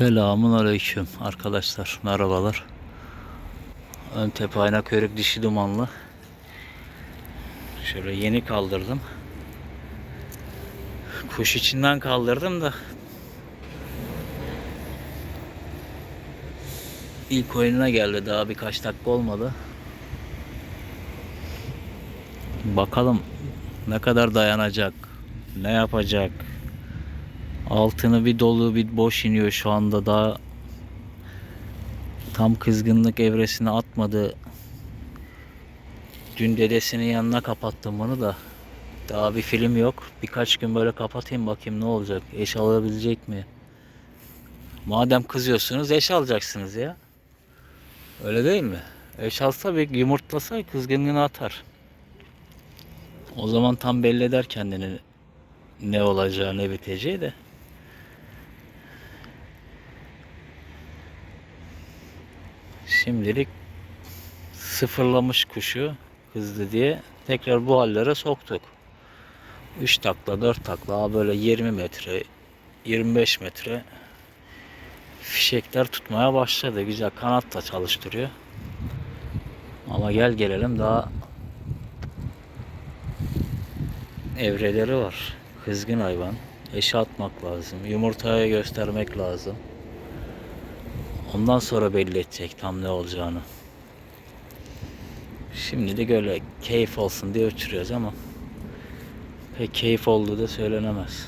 Selamun aleyküm arkadaşlar. Merhabalar. Ön tepe ayna körük dişi dumanlı. Şöyle yeni kaldırdım. Kuş içinden kaldırdım da ilk oyununa geldi daha birkaç dakika olmadı. Bakalım ne kadar dayanacak, ne yapacak. Altını bir dolu bir boş iniyor şu anda daha tam kızgınlık evresine atmadı. Dün dedesinin yanına kapattım bunu da daha bir film yok. Birkaç gün böyle kapatayım bakayım ne olacak. Eş alabilecek mi? Madem kızıyorsunuz eş alacaksınız ya. Öyle değil mi? Eş alsa bir yumurtlasa kızgınlığını atar. O zaman tam belli eder kendini ne olacağı ne biteceği de. Şimdilik sıfırlamış kuşu hızlı diye tekrar bu hallere soktuk. 3 takla 4 takla böyle 20 metre 25 metre fişekler tutmaya başladı. Güzel kanat da çalıştırıyor. Ama gel gelelim daha evreleri var. Kızgın hayvan. Eşe atmak lazım. Yumurtaya göstermek lazım. Ondan sonra belli edecek tam ne olacağını. Şimdi de böyle keyif olsun diye uçuruyoruz ama pek keyif olduğu da söylenemez.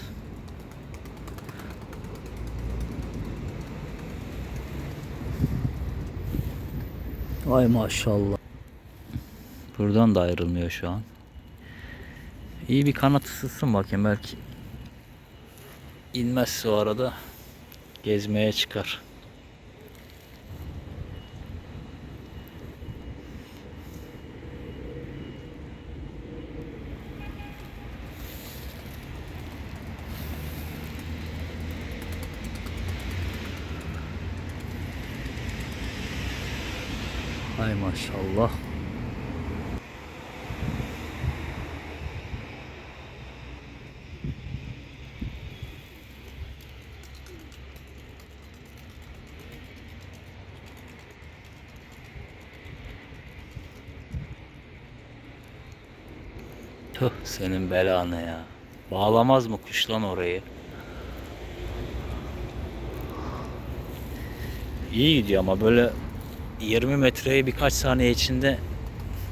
Ay maşallah. Buradan da ayrılmıyor şu an. İyi bir kanat ısıtsın bakayım belki inmezse o arada gezmeye çıkar. Hay maşallah. Tüh senin belanı ya. Bağlamaz mı kuş lan orayı? İyi gidiyor ama böyle 20 metreyi birkaç saniye içinde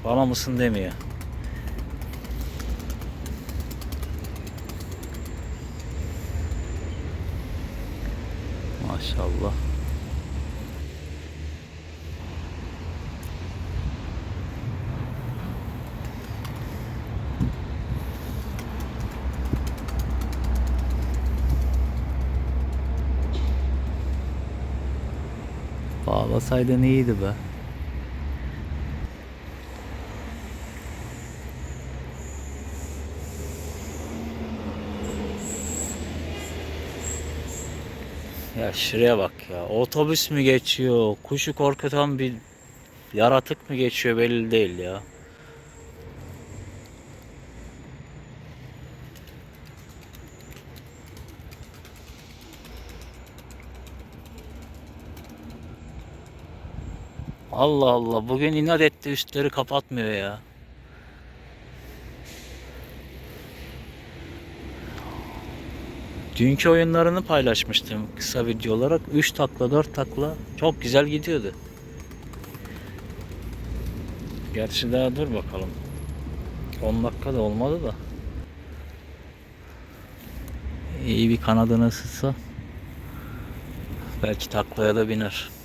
bana mısın demiyor. Maşallah. Bağlasaydın iyiydi be. Ya şuraya bak ya. Otobüs mü geçiyor? Kuşu korkutan bir yaratık mı geçiyor belli değil ya. Allah Allah bugün inat etti üstleri kapatmıyor ya. Dünkü oyunlarını paylaşmıştım kısa video olarak. 3 takla 4 takla çok güzel gidiyordu. Gerçi daha dur bakalım. 10 dakika da olmadı da. İyi bir kanadını ısıtsa belki taklaya da biner.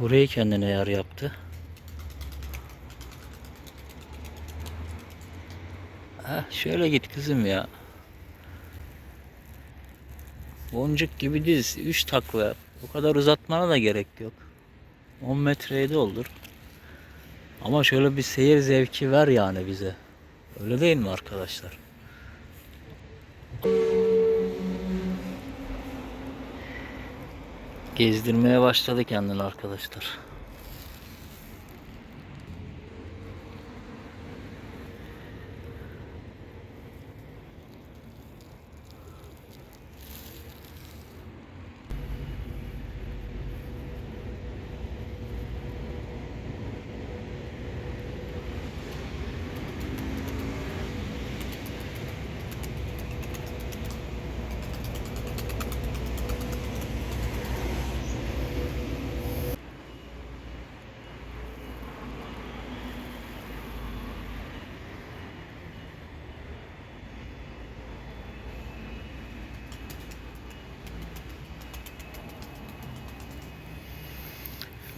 Burayı kendine yer yaptı. Heh, şöyle git kızım ya. Boncuk gibi diz. Üç takla. Bu kadar uzatmana da gerek yok. 10 metreye de olur. Ama şöyle bir seyir zevki ver yani bize. Öyle değil mi arkadaşlar? Gezdirmeye başladı kendini arkadaşlar.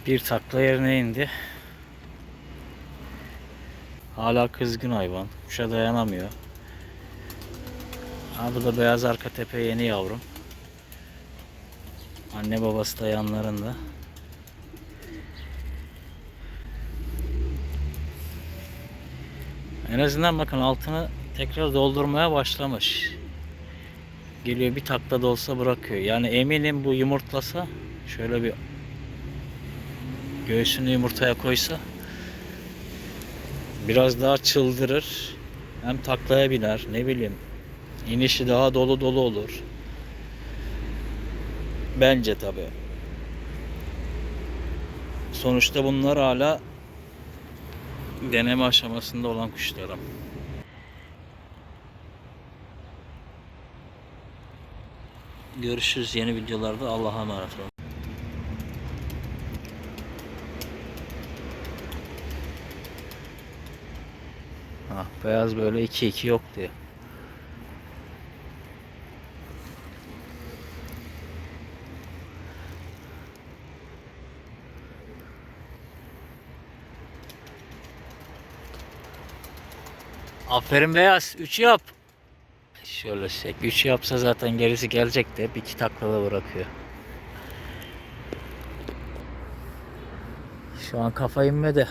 Bir takla yerine indi. Hala kızgın hayvan. Kuşa dayanamıyor. Ha bu da beyaz arka tepe yeni yavrum. Anne babası da yanlarında. En azından bakın altını tekrar doldurmaya başlamış. Geliyor bir takla da olsa bırakıyor. Yani eminim bu yumurtlasa şöyle bir göğsünü yumurtaya koysa biraz daha çıldırır. Hem taklaya biner ne bileyim. İnişi daha dolu dolu olur. Bence tabi. Sonuçta bunlar hala deneme aşamasında olan kuşlarım. Görüşürüz yeni videolarda. Allah'a emanet olun. Ha, beyaz böyle 2-2 yok diyor. Aferin beyaz. 3 yap. Şöyle çek. 3 yapsa zaten gerisi gelecek de hep iki taklada bırakıyor. Şu an kafa inmedi.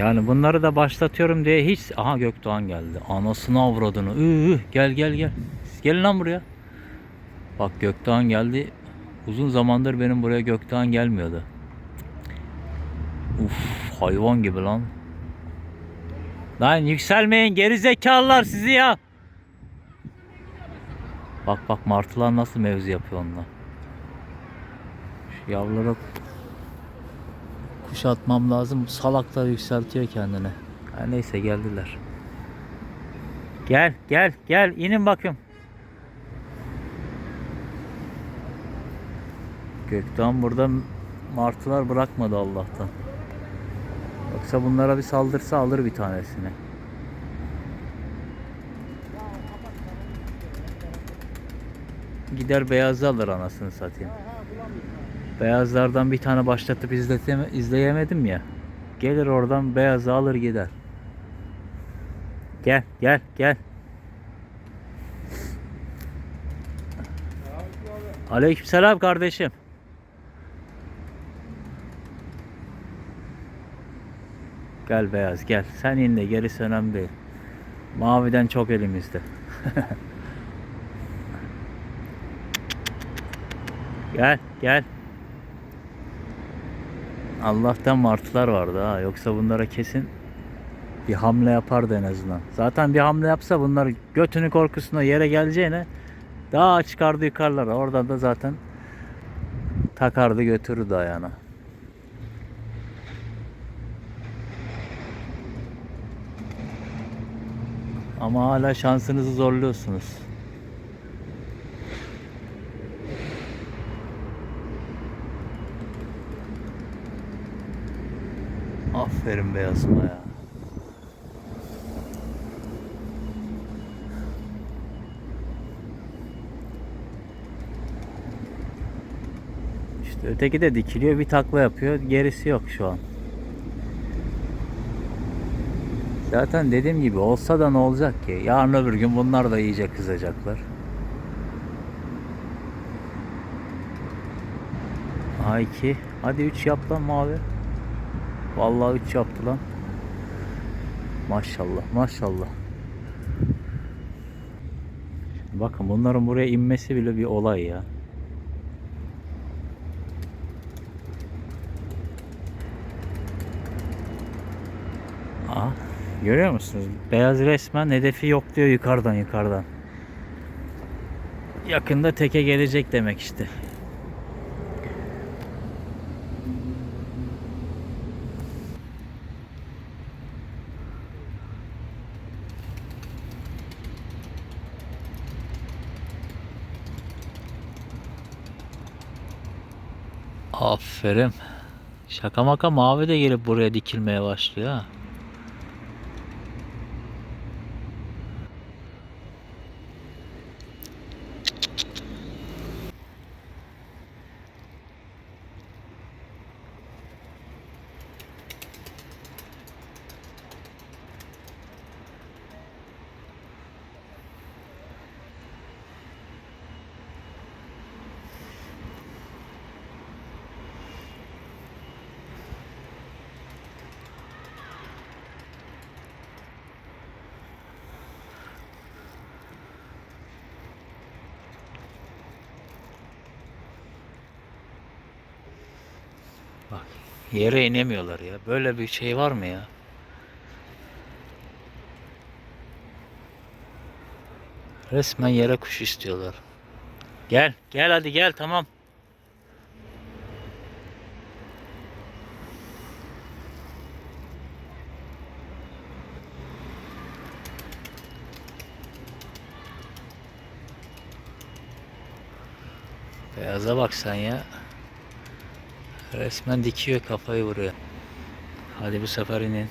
Yani bunları da başlatıyorum diye hiç... Aha Gökdoğan geldi. Anasını avradını. Iı, gel gel gel. Gelin lan buraya. Bak Gökdoğan geldi. Uzun zamandır benim buraya Gökdoğan gelmiyordu. Uf hayvan gibi lan. Lan yükselmeyin geri zekalılar sizi ya. Bak bak martılar nasıl mevzu yapıyor onunla. Şu yavrulara kuş atmam lazım. Salaklar yükseltiyor kendini. Ha, neyse geldiler. Gel gel gel inin bakayım. Gökten burada martılar bırakmadı Allah'tan. Yoksa bunlara bir saldırsa alır bir tanesini. Gider beyazı alır anasını satayım. Beyazlardan bir tane başlatıp izleyemedim ya. Gelir oradan beyazı alır gider. Gel gel gel. Aleykümselam kardeşim. Gel beyaz gel. Sen in de gerisi önemli değil. Maviden çok elimizde. gel gel. Allah'tan martılar vardı ha. Yoksa bunlara kesin bir hamle yapardı en azından. Zaten bir hamle yapsa bunlar götünü korkusuna yere geleceğine daha çıkardı yukarılara. Oradan da zaten takardı götürürdü ayağına. Ama hala şansınızı zorluyorsunuz. Aferin beyazıma ya. İşte öteki de dikiliyor bir takla yapıyor. Gerisi yok şu an. Zaten dediğim gibi olsa da ne olacak ki? Yarın öbür gün bunlar da iyice kızacaklar. A2. Hadi 3 yap lan mavi. Vallahi 3 yaptı lan. Maşallah maşallah. Bakın bunların buraya inmesi bile bir olay ya. Aa, görüyor musunuz? Beyaz resmen hedefi yok diyor yukarıdan yukarıdan. Yakında teke gelecek demek işte. Aferin. Şaka maka mavi de gelip buraya dikilmeye başlıyor ha. Bak yere inemiyorlar ya. Böyle bir şey var mı ya? Resmen yere kuş istiyorlar. Gel, gel hadi gel tamam. Beyaza bak sen ya. Resmen dikiyor kafayı vuruyor. Hadi bu sefer inin.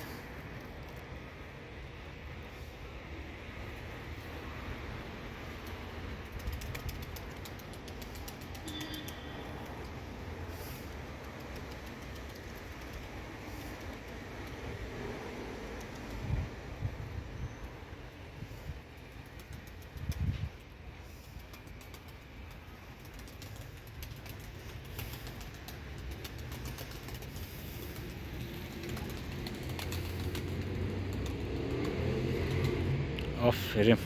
Aferin.